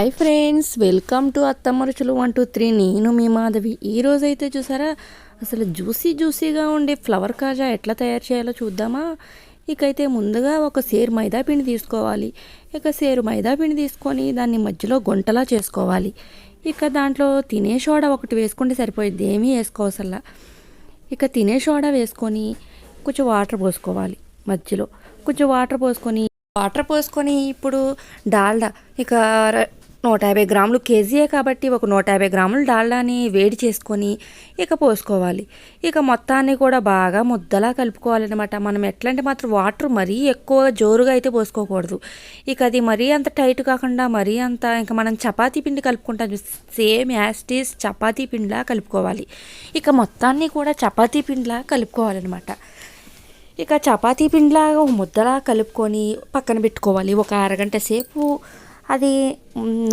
Hi friends welcome to అత్తమ్మ రుచులు one two three. నేను మీ మాధవి. ఈ చూసారా అసలు జ్యూసీ జ్యూసీగా ఉండే ఫ్లవర్ కాజా ఎట్లా తయారు చేయాలో చూద్దామా? ఇకైతే ముందుగా ఒక సేరు మైదా పిండి తీసుకోవాలి. ఇక సేరు మైదా పిండి తీసుకొని దాన్ని మధ్యలో గుంటలా చేసుకోవాలి. ఇక దాంట్లో తినే సోడా ఒకటి వేసుకుంటే సరిపోయింది ఏమీ వేసుకోవసల్లా ఇక తినే సోడా వేసుకొని కొంచెం వాటర్ పోసుకోవాలి మధ్యలో. కొంచెం వాటర్ పోసుకొని వాటర్ పోసుకొని ఇప్పుడు డాల్డా ఇక నూట యాభై గ్రాములు కేజీయే కాబట్టి ఒక నూట యాభై గ్రాములు డాల్డాని వేడి చేసుకొని ఇక పోసుకోవాలి. ఇక మొత్తాన్ని కూడా బాగా ముద్దలా కలుపుకోవాలన్నమాట. మనం ఎట్లా అంటే మాత్రం వాటర్ మరీ ఎక్కువ జోరుగా అయితే పోసుకోకూడదు. ఇక అది మరీ అంత టైట్ కాకుండా మరీ అంత ఇంకా మనం చపాతీ పిండి కలుపుకుంటాం సేమ్ యాస్టీస్ చపాతీ పిండిలా కలుపుకోవాలి. ఇక మొత్తాన్ని కూడా చపాతీ పిండిలా కలుపుకోవాలన్నమాట. ఇక చపాతీ పిండిలాగా ఒక ముద్దలా కలుపుకొని పక్కన పెట్టుకోవాలి. ఒక అరగంట సేపు అది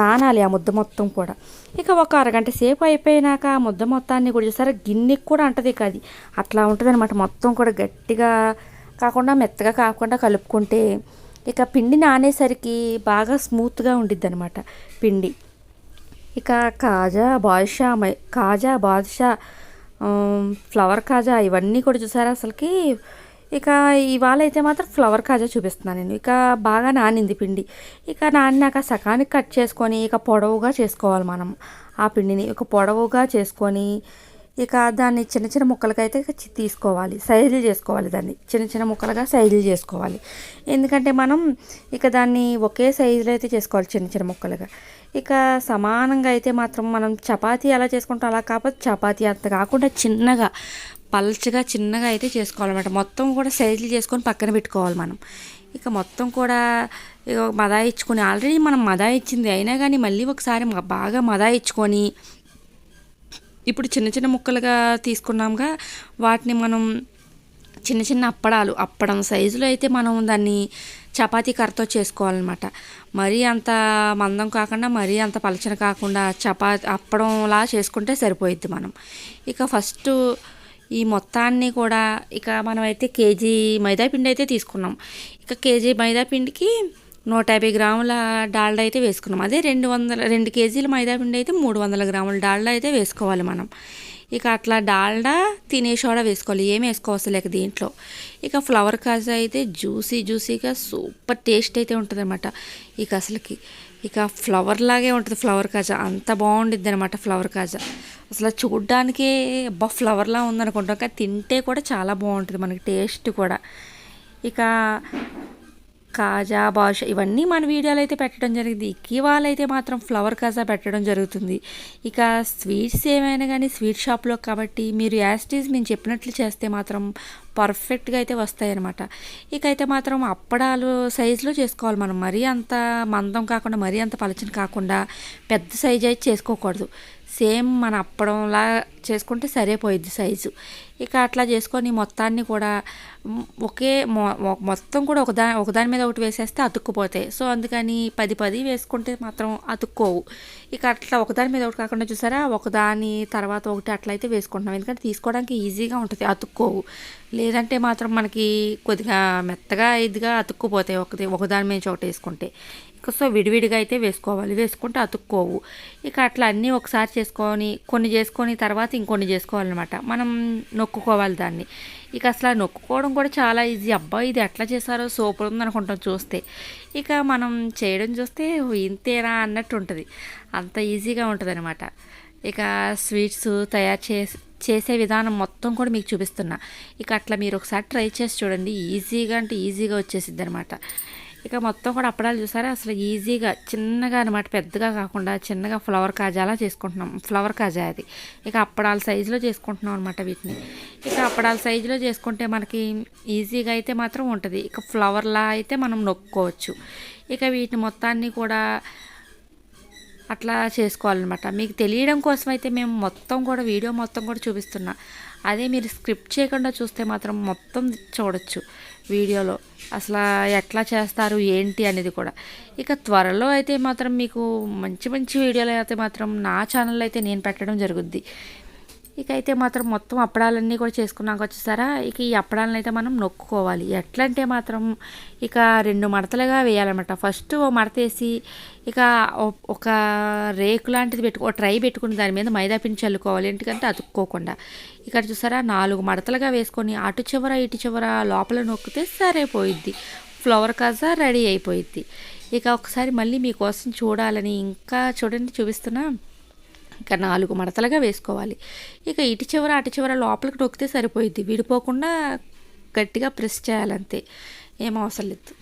నానాలి ఆ ముద్ద మొత్తం కూడా. ఇక ఒక అరగంట సేపు అయిపోయినాక ఆ ముద్ద మొత్తాన్ని కూడా చూసారా? గిన్నెకి కూడా అంటది ఇక అది. అట్లా ఉంటుంది అనమాట మొత్తం కూడా గట్టిగా కాకుండా మెత్తగా కాకుండా కలుపుకుంటే ఇక పిండి నానేసరికి బాగా స్మూత్గా ఉండిద్ది అనమాట పిండి. ఇక కాజా బాదుషా మై కాజా బాదుషా ఫ్లవర్ కాజా ఇవన్నీ కూడా చూసారా అసలుకి? ఇక ఇవాళ అయితే మాత్రం ఫ్లవర్ కాజా చూపిస్తున్నాను నేను. ఇక బాగా నానింది పిండి. ఇక నానినాక సకానికి కట్ చేసుకొని ఇక పొడవుగా చేసుకోవాలి మనం ఆ పిండిని. ఇక పొడవుగా చేసుకొని ఇక దాన్ని చిన్న చిన్న ముక్కలుగా అయితే ఇక తీసుకోవాలి. సైజులు చేసుకోవాలి దాన్ని. చిన్న చిన్న ముక్కలుగా సైజులు చేసుకోవాలి. ఎందుకంటే మనం ఇక దాన్ని ఒకే సైజులో అయితే చేసుకోవాలి చిన్న చిన్న ముక్కలుగా. ఇక సమానంగా అయితే మాత్రం మనం చపాతీ ఎలా చేసుకుంటాం అలా కాకపోతే చపాతీ అంత కాకుండా చిన్నగా పల్చగా చిన్నగా అయితే చేసుకోవాలన్నమాట. మొత్తం కూడా సైజులు చేసుకొని పక్కన పెట్టుకోవాలి మనం. ఇక మొత్తం కూడా ఇక మదా ఇచ్చుకొని ఆల్రెడీ మనం మదా ఇచ్చింది. అయినా కానీ మళ్ళీ ఒకసారి బాగా మదా ఇచ్చుకొని ఇప్పుడు చిన్న చిన్న ముక్కలుగా తీసుకున్నాంగా వాటిని మనం చిన్న చిన్న అప్పడాలు అప్పడం సైజులో అయితే మనం దాన్ని చపాతీ కర్రతో చేసుకోవాలన్నమాట. మరీ అంత మందం కాకుండా మరీ అంత పలచన కాకుండా చపాతి అప్పడంలా చేసుకుంటే సరిపోయిద్ది మనం. ఇక ఫస్ట్ ఈ మొత్తాన్ని కూడా ఇక మనమైతే కేజీ మైదా పిండి అయితే తీసుకున్నాం. ఇక కేజీ మైదా పిండికి నూట యాభై గ్రాముల డాల్డా అయితే వేసుకున్నాం. అదే రెండు వందల రెండు కేజీల మైదా పిండి అయితే మూడు వందల గ్రాముల డాల్డా అయితే వేసుకోవాలి మనం. ఇక అట్లా డాల్డా తినే సోడా వేసుకోవాలి. ఏం వేసుకోవచ్చు లేక దీంట్లో. ఇక ఫ్లవర్ కాజా అయితే జ్యూసీ జ్యూసీగా సూపర్ టేస్ట్ అయితే ఉంటుంది అనమాట ఇక అసలుకి ఇక ఫ్లవర్ లాగే ఉంటుంది ఫ్లవర్ కాజా. అంత బాగుండిద్ది అనమాట ఫ్లవర్ కాజా. అసలు చూడ్డానికే అబ్బా ఫ్లవర్లా ఉందనుకుంటాం. కానీ తింటే కూడా చాలా బాగుంటుంది మనకి టేస్ట్ కూడా. ఇక కాజా బాష ఇవన్నీ మన వీడియోలో అయితే పెట్టడం జరిగింది. ఇవాళ అయితే మాత్రం ఫ్లవర్ కాజా పెట్టడం జరుగుతుంది. ఇక స్వీట్స్ ఏమైనా కానీ స్వీట్ షాప్లో కాబట్టి మీరు యాస్టీస్ మేము చెప్పినట్లు చేస్తే మాత్రం పర్ఫెక్ట్గా అయితే వస్తాయి అనమాట ఇక అయితే మాత్రం అప్పడాలు సైజులో చేసుకోవాలి మనం. మరీ అంత మందం కాకుండా మరీ అంత పలచని కాకుండా పెద్ద సైజు అయితే చేసుకోకూడదు. సేమ్ మన అప్పడంలా చేసుకుంటే సరిపోయిద్ది సైజు. ఇక అట్లా చేసుకొని మొత్తాన్ని కూడా ఒకే మొ- మొత్తం కూడా ఒకదా ఒకదాని మీద ఒకటి వేసేస్తే అతుక్కుపోతాయి సో అందుకని పది పది వేసుకుంటే మాత్రం అతుక్కోవు. ఇక అట్లా ఒకదాని మీద ఒకటి కాకుండా చూసారా? ఒకదాని తర్వాత ఒకటి అట్లా అయితే వేసుకుంటున్నాం. ఎందుకంటే తీసుకోవడానికి ఈజీగా ఉంటుంది అతుక్కోవు. లేదంటే మాత్రం మనకి కొద్దిగా మెత్తగా ఇదిగా అతుక్కుపోతాయి ఒకటి ఒకదాని మీద ఒకటి వేసుకుంటే. ఇక సో విడివిడిగా అయితే వేసుకోవాలి. వేసుకుంటే అతుక్కోవు. ఇక అట్లా అన్నీ ఒకసారి చేసుకొని కొన్ని చేసుకొని తర్వాత ఇంకొన్ని చేసుకోవాలన్నమాట. మనం నొక్కుకోవాలి దాన్ని. ఇక అసలు ఆ నొక్కుకోవడం కూడా చాలా ఈజీ. అబ్బా ఇది ఎట్లా చేశారో సూపర్ ఉందనుకుంటాం చూస్తే. ఇక మనం చేయడం చూస్తే ఇంతేనా అన్నట్టు ఉంటుంది. అంత ఈజీగా ఉంటుంది అనమాట ఇక స్వీట్స్ తయారు చేసి చేసే విధానం మొత్తం కూడా మీకు చూపిస్తున్నా. ఇక అట్లా మీరు ఒకసారి ట్రై చేసి చూడండి. ఈజీగా అంటే ఈజీగా వచ్చేసిద్ది అనమాట ఇక మొత్తం కూడా అప్పడాలు చూసారా? అసలు ఈజీగా చిన్నగా అనమాట పెద్దగా కాకుండా చిన్నగా ఫ్లవర్ కాజాలా చేసుకుంటున్నాం. ఫ్లవర్ కాజా అది. ఇక అప్పడాల సైజులో చేసుకుంటున్నాం అనమాట వీటిని. ఇక అప్పడాల సైజులో చేసుకుంటే మనకి ఈజీగా అయితే మాత్రం ఉంటుంది. ఇక ఫ్లవర్లా అయితే మనం నొక్కోవచ్చు. ఇక వీటిని మొత్తాన్ని కూడా అట్లా చేసుకోవాలన్నమాట. మీకు తెలియడం కోసం అయితే మేము మొత్తం కూడా వీడియో మొత్తం కూడా చూపిస్తున్నా. అదే మీరు స్క్రిప్ట్ చేయకుండా చూస్తే మాత్రం మొత్తం చూడొచ్చు. వీడియోలో. అసలు ఎట్లా చేస్తారు ఏంటి అనేది కూడా. ఇక త్వరలో అయితే మాత్రం మీకు మంచి మంచి వీడియోలు అయితే మాత్రం నా ఛానల్లో అయితే నేను పెట్టడం జరుగుద్ది. ఇక అయితే మాత్రం మొత్తం అప్పడాలన్నీ కూడా చేసుకున్నాక వచ్చేసారా ఇక ఈ అప్పడాలను అయితే మనం నొక్కుకోవాలి. ఎట్లా అంటే మాత్రం ఇక రెండు మడతలుగా వేయాలన్నమాట. ఫస్ట్ ఓ మడత వేసి ఇక ఒక రేకు లాంటిది పెట్టుకో ట్రై పెట్టుకుని దాని మీద మైదా పిండి చల్లుకోవాలి. ఎందుకంటే అతుక్కోకుండా. ఇక్కడ చూసారా? నాలుగు మడతలుగా వేసుకొని అటు చివర ఇటు చివర లోపల నొక్కితే సరైపోయిద్ది. ఫ్లవర్ కాజా రెడీ అయిపోయిద్ది. ఇక ఒకసారి మళ్ళీ మీకోసం చూడాలని ఇంకా చూడండి చూపిస్తున్నా. ఇక నాలుగు మడతలుగా వేసుకోవాలి. ఇక ఇటు చివర అటు చివర లోపలికి నొక్కితే సరిపోయిద్ది. విడిపోకుండా గట్టిగా ప్రెస్ చేయాలంతే. ఏం అవసరం లేదు.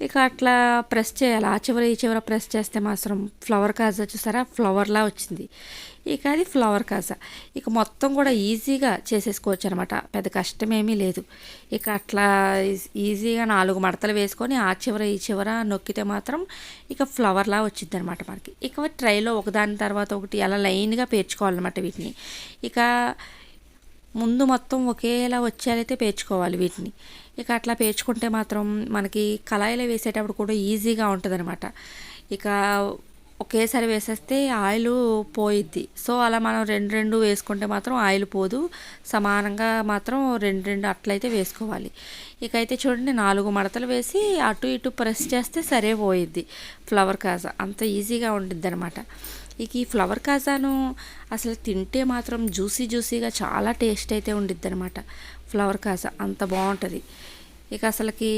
ఇక అట్లా ప్రెస్ చేయాలి. ఆ చివర ఈ చివర ప్రెస్ చేస్తే మాత్రం ఫ్లవర్ కాజా చూసారా? ఫ్లవర్లా వచ్చింది. ఇక అది ఫ్లవర్ కాజా. ఇక మొత్తం కూడా ఈజీగా చేసేసుకోవచ్చు అనమాట పెద్ద కష్టమేమీ లేదు. ఇక అట్లా ఈజీగా నాలుగు మడతలు వేసుకొని ఆ చివర ఈ చివర నొక్కితే మాత్రం ఇక ఫ్లవర్లా వచ్చింది అనమాట మనకి. ఇక ట్రైలో ఒకదాని తర్వాత ఒకటి అలా లైన్గా పేర్చుకోవాలన్నమాట వీటిని. ఇక ముందు మొత్తం ఒకేలా వచ్చేలైతే పేర్చుకోవాలి వీటిని. ఇక అట్లా పేర్చుకుంటే మాత్రం మనకి కళాయిలో వేసేటప్పుడు కూడా ఈజీగా ఉంటుందన్నమాట. ఇక ఒకేసారి వేసేస్తే ఆయిల్ పోయిద్ది. సో అలా మనం రెండు రెండు వేసుకుంటే మాత్రం ఆయిల్ పోదు. సమానంగా మాత్రం రెండు రెండు అట్లయితే వేసుకోవాలి. ఇక అయితే చూడండి నాలుగు మడతలు వేసి అటు ఇటు ప్రెస్ చేస్తే సరే పోయిద్ది ఫ్లవర్ కాజా. అంత ఈజీగా ఉండిద్ది అనమాట ఇక ఈ ఫ్లవర్ కాజాను అసలు తింటే మాత్రం జ్యూసీ జ్యూసీగా చాలా టేస్ట్ అయితే ఉండిద్ది అనమాట ఫ్లవర్ కాజా. అంత బాగుంటుంది. ఇక అసలుకి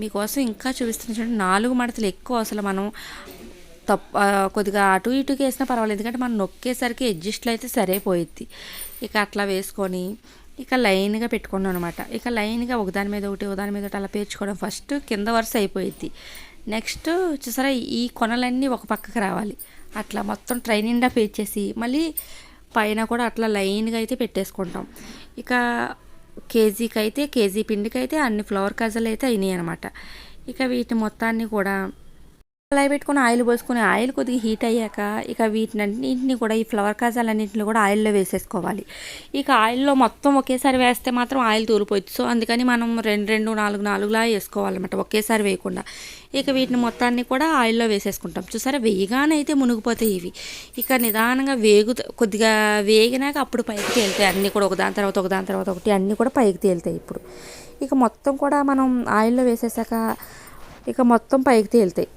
మీకోసం ఇంకా చూపిస్తున్న చూడండి నాలుగు మడతలు ఎక్కువ అసలు మనం తప్ప కొద్దిగా అటు ఇటుకి వేసినా పర్వాలేదు. ఎందుకంటే మనం నొక్కేసరికి అడ్జస్ట్లు అయితే సరైపోయిద్ది. ఇక అట్లా వేసుకొని ఇక లైన్గా పెట్టుకున్నాం అనమాట ఇక లైన్గా ఒకదాని మీద ఒకటి ఒకదాని మీద ఒకటి అలా పేర్చుకోవడం ఫస్ట్ కింద వరుస అయిపోయిద్ది. నెక్స్ట్ చూసారా ఈ కొనలన్నీ ఒక పక్కకు రావాలి. అట్లా మొత్తం ట్రై నిండా పేర్చేసి మళ్ళీ పైన కూడా అట్లా లైన్గా అయితే పెట్టేసుకుంటాం. ఇక కేజీకి అయితే కేజీ పిండికి అయితే అన్ని ఫ్లవర్ కజలు అయితే అయినాయి అనమాట ఇక వీటి మొత్తాన్ని కూడా కళాయి పెట్టుకుని ఆయిల్ పోసుకుని ఆయిల్ కొద్దిగా హీట్ అయ్యాక ఇక వీటినన్నింటిని కూడా ఈ ఫ్లవర్ కాజాలన్నింటిని కూడా ఆయిల్లో వేసేసుకోవాలి. ఇక ఆయిల్లో మొత్తం ఒకేసారి వేస్తే మాత్రం ఆయిల్ తూలిపోవచ్చు సో అందుకని మనం రెండు రెండు నాలుగు నాలుగులా వేసుకోవాలన్నమాట ఒకేసారి వేయకుండా. ఇక వీటిని మొత్తాన్ని కూడా ఆయిల్లో వేసేసుకుంటాం. చూసారా? వేయగానైతే అయితే మునిగిపోతాయి ఇవి. ఇక నిదానంగా వేగు కొద్దిగా వేగినాక అప్పుడు పైకి తేలుతాయి. అన్నీ కూడా ఒకదాని తర్వాత ఒకదాని తర్వాత ఒకటి అన్నీ కూడా పైకి తేలుతాయి ఇప్పుడు. ఇక మొత్తం కూడా మనం ఆయిల్లో వేసేసాక ఇక మొత్తం పైకి తేలుతాయి.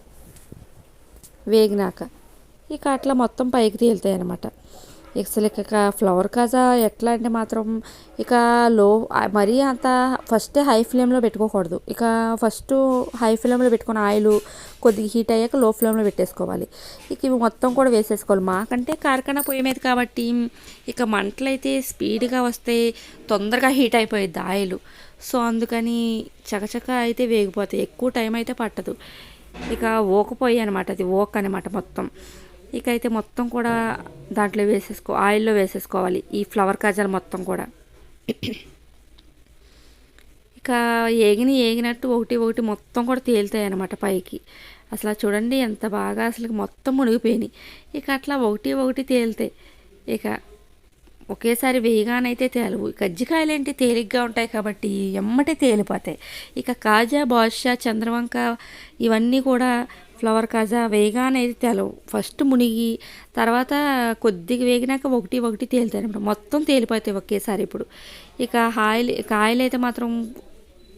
వేగినాక. ఇక అట్లా మొత్తం పైకి తేలుతాయి అనమాట అసలు ఇక ఫ్లవర్ కాజా ఎట్లా అంటే మాత్రం ఇక లో మరీ అంత ఫస్టే హై ఫ్లేమ్లో పెట్టుకోకూడదు. ఇక ఫస్ట్ హై ఫ్లేమ్లో పెట్టుకున్న ఆయిల్ కొద్దిగా హీట్ అయ్యాక లో ఫ్లేమ్లో పెట్టేసుకోవాలి. ఇక ఇవి మొత్తం కూడా వేసేసుకోవాలి. మాకంటే కార్ఖానా పొయ్యి మీద కాబట్టి ఇక మంటలు అయితే స్పీడ్గా వస్తే తొందరగా హీట్ అయిపోయిద్ది ఆయిల్. సో అందుకని చకచక అయితే వేగిపోతాయి. ఎక్కువ టైం అయితే పట్టదు. ఇక ఓకపోయి అనమాట అది ఓక్ అనమాట మొత్తం. ఇక అయితే మొత్తం కూడా దాంట్లో వేసేసుకో ఆయిల్లో వేసేసుకోవాలి ఈ ఫ్లవర్ కాజాలు మొత్తం కూడా. ఇక ఏగిని ఏగినట్టు ఒకటి ఒకటి మొత్తం కూడా తేలుతాయి అనమాట పైకి. అసలు చూడండి ఎంత బాగా అసలు మొత్తం మునిగిపోయినాయి. ఇక అట్లా ఒకటి ఒకటి తేలుతాయి ఇక ఒకేసారి వేయగానైతే తేలవు. కజ్జికాయలు ఏంటి తేలిగ్గా ఉంటాయి కాబట్టి ఎమ్మటే తేలిపోతాయి. ఇక కాజా బాదుషా చంద్రవంక ఇవన్నీ కూడా ఫ్లవర్ కాజా వేయగానైతే తేలవు. ఫస్ట్ మునిగి తర్వాత కొద్దిగా వేగినాక ఒకటి ఒకటి తేలుతాయి అనమాట మొత్తం తేలిపోతాయి ఒకేసారి ఇప్పుడు. ఇక హాయిలు కాయలు అయితే మాత్రం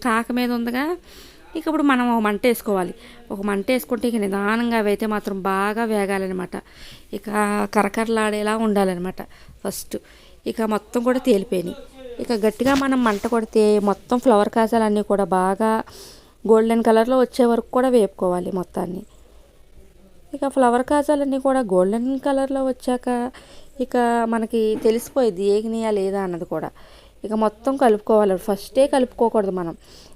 కాక మీద ఉందిగా. ఇక ఇప్పుడు మనం ఒక మంట వేసుకోవాలి. ఒక మంట వేసుకుంటే ఇక నిదానంగా అవైతే మాత్రం బాగా వేగాలన్నమాట. ఇక కరకరలాడేలా ఉండాలన్నమాట ఫస్ట్. ఇక మొత్తం కూడా తేలిపోయినాయి. ఇక గట్టిగా మనం మంట కొడితే మొత్తం ఫ్లవర్ కాజాలన్నీ కూడా బాగా గోల్డెన్ కలర్లో వచ్చే వరకు కూడా వేపుకోవాలి మొత్తాన్ని. ఇక ఫ్లవర్ కాజాలన్నీ కూడా గోల్డెన్ కలర్లో వచ్చాక ఇక మనకి తెలిసిపోయింది ఏగినాయా లేదా అన్నది కూడా. ఇక మొత్తం కలుపుకోవాలి. ఫస్టే కలుపుకోకూడదు మనం.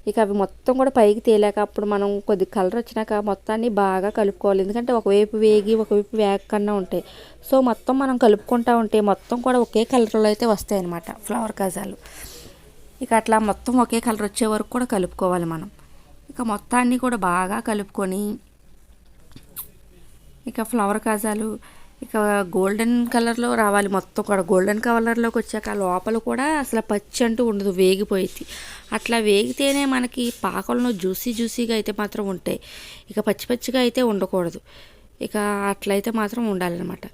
ఇక అవి మొత్తం కూడా పైకి తేలాక అప్పుడు మనం కొద్ది కలర్ వచ్చినాక మొత్తాన్ని బాగా కలుపుకోవాలి. ఎందుకంటే ఒకవైపు వేగి ఒకవైపు వేగకన్నా ఉంటాయి. సో మొత్తం మనం కలుపుకుంటా ఉంటే మొత్తం కూడా ఒకే కలర్లో అయితే వస్తాయి అన్నమాట ఫ్లవర్ కాజాలు. ఇక అట్లా మొత్తం ఒకే కలర్ వచ్చే వరకు కూడా కలుపుకోవాలి మనం. ఇక మొత్తాన్ని కూడా బాగా కలుపుకొని ఇక ఫ్లవర్ కాజాలు ఇక గోల్డెన్ కలర్లో రావాలి. మొత్తం కూడా గోల్డెన్ కలర్లోకి వచ్చాక లోపల కూడా అసలు పచ్చి అంటూ ఉండదు వేగిపోయింది. అట్లా వేగితేనే మనకి పాకంలో జ్యూసీ జ్యూసీగా అయితే మాత్రం ఉంటాయి. ఇక పచ్చి పచ్చిగా అయితే ఉండకూడదు. ఇక అట్లయితే మాత్రం ఉండాలన్నమాట.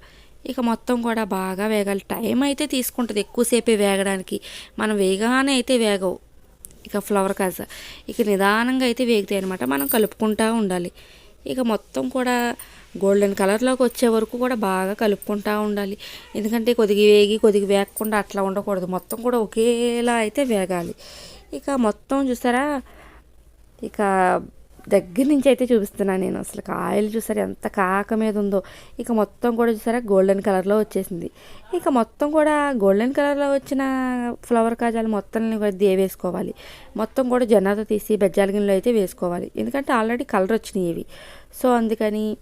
ఇక మొత్తం కూడా బాగా వేగాలి. టైం అయితే తీసుకుంటుంది ఎక్కువసేపే వేగడానికి. మనం వేగానే అయితే వేగవు. ఇక ఫ్లవర్ కాజ. ఇక నిదానంగా అయితే వేగుతాయి అనమాట మనం కలుపుకుంటూ ఉండాలి. ఇక మొత్తం కూడా గోల్డెన్ కలర్లోకి వచ్చే వరకు కూడా బాగా కలుపుకుంటూ ఉండాలి. ఎందుకంటే కొద్దిగా వేగి కొద్దిగా వేగకుండా అట్లా ఉండకూడదు. మొత్తం కూడా ఒకేలా అయితే వేగాలి. ఇక మొత్తం చూసారా? ఇక దగ్గర నుంచి అయితే చూపిస్తున్నాను నేను. అసలు కాయలు చూసారా? ఎంత కాక మీద ఉందో. ఇక మొత్తం కూడా చూసారా? గోల్డెన్ కలర్లో వచ్చేసింది. ఇక మొత్తం కూడా గోల్డెన్ కలర్లో వచ్చిన ఫ్లవర్ కాజాలు మొత్తం కూడా దేవేసుకోవాలి మొత్తం కూడా జనాతో తీసి బెజ్జాల గిన్నెలో అయితే వేసుకోవాలి. ఎందుకంటే ఆల్రెడీ కలర్ వచ్చినాయి ఇవి. సో అందుకని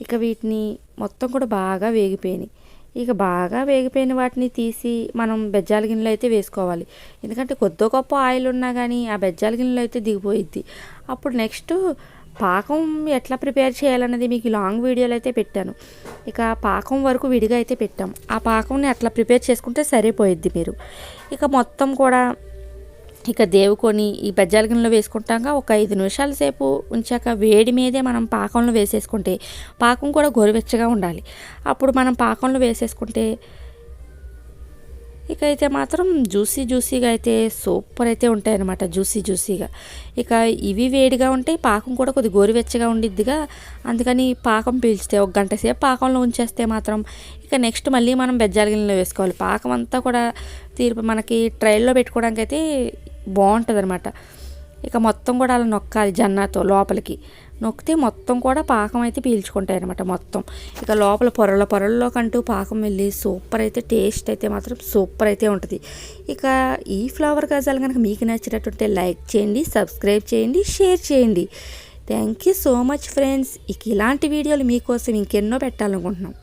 ఇక వీటిని మొత్తం కూడా బాగా వేగిపోయినాయి. ఇక బాగా వేగిపోయిన వాటిని తీసి మనం బెజ్జాల గిన్నెలో అయితే వేసుకోవాలి. ఎందుకంటే కొద్దో గొప్ప ఆయిల్ ఉన్నా కానీ ఆ బెజ్జాల గిన్నెలో అయితే దిగిపోయిద్ది. అప్పుడు నెక్స్ట్ పాకం ఎట్లా ప్రిపేర్ చేయాలన్నది మీకు లాంగ్ వీడియోలో అయితే పెట్టాను. ఇక పాకం వరకు విడిగా అయితే పెట్టాం. ఆ పాకంని అట్లా ప్రిపేర్ చేసుకుంటే సరిపోయిద్ది మీరు. ఇక మొత్తం కూడా ఇక దేవుకొని ఈ బజ్జాల గిన్నెలో వేసుకుంటాక ఒక ఐదు నిమిషాల సేపు ఉంచాక వేడి మీదే మనం పాకంలో వేసేసుకుంటే పాకం కూడా గోరువెచ్చగా ఉండాలి. అప్పుడు మనం పాకంలో వేసేసుకుంటే ఇక అయితే మాత్రం జ్యూసీ జ్యూసీగా అయితే సూపర్ అయితే ఉంటాయి అన్నమాట జ్యూసీ జ్యూసీగా. ఇక ఇవి వేడిగా ఉంటాయి పాకం కూడా కొద్ది గోరువెచ్చగా ఉండిద్దిగా. అందుకని పాకం పీల్చితే ఒక గంట సేపు పాకంలో ఉంచేస్తే మాత్రం ఇక నెక్స్ట్ మళ్ళీ మనం బెజ్జాల గిన్నెలో వేసుకోవాలి. పాకం అంతా కూడా తీర్పు మనకి ట్రైల్లో పెట్టుకోవడానికి అయితే బాగుంటుంది అనమాట ఇక మొత్తం కూడా అలా నొక్కాలి జన్నాతో లోపలికి. నొక్కితే మొత్తం కూడా పాకం అయితే పీల్చుకుంటాయి అనమాట మొత్తం. ఇక లోపల పొరల పొరల్లో కంటూ పాకం వెళ్ళి సూపర్ అయితే టేస్ట్ అయితే మాత్రం సూపర్ అయితే ఉంటుంది. ఇక ఈ ఫ్లవర్ గజాలు కనుక మీకు నచ్చినట్టుంటే లైక్ చేయండి సబ్స్క్రైబ్ చేయండి షేర్ చేయండి. Thank you so much friends. ఇక ఇలాంటి వీడియోలు మీకోసం ఇంకెన్నో పెట్టాలనుకుంటున్నాం.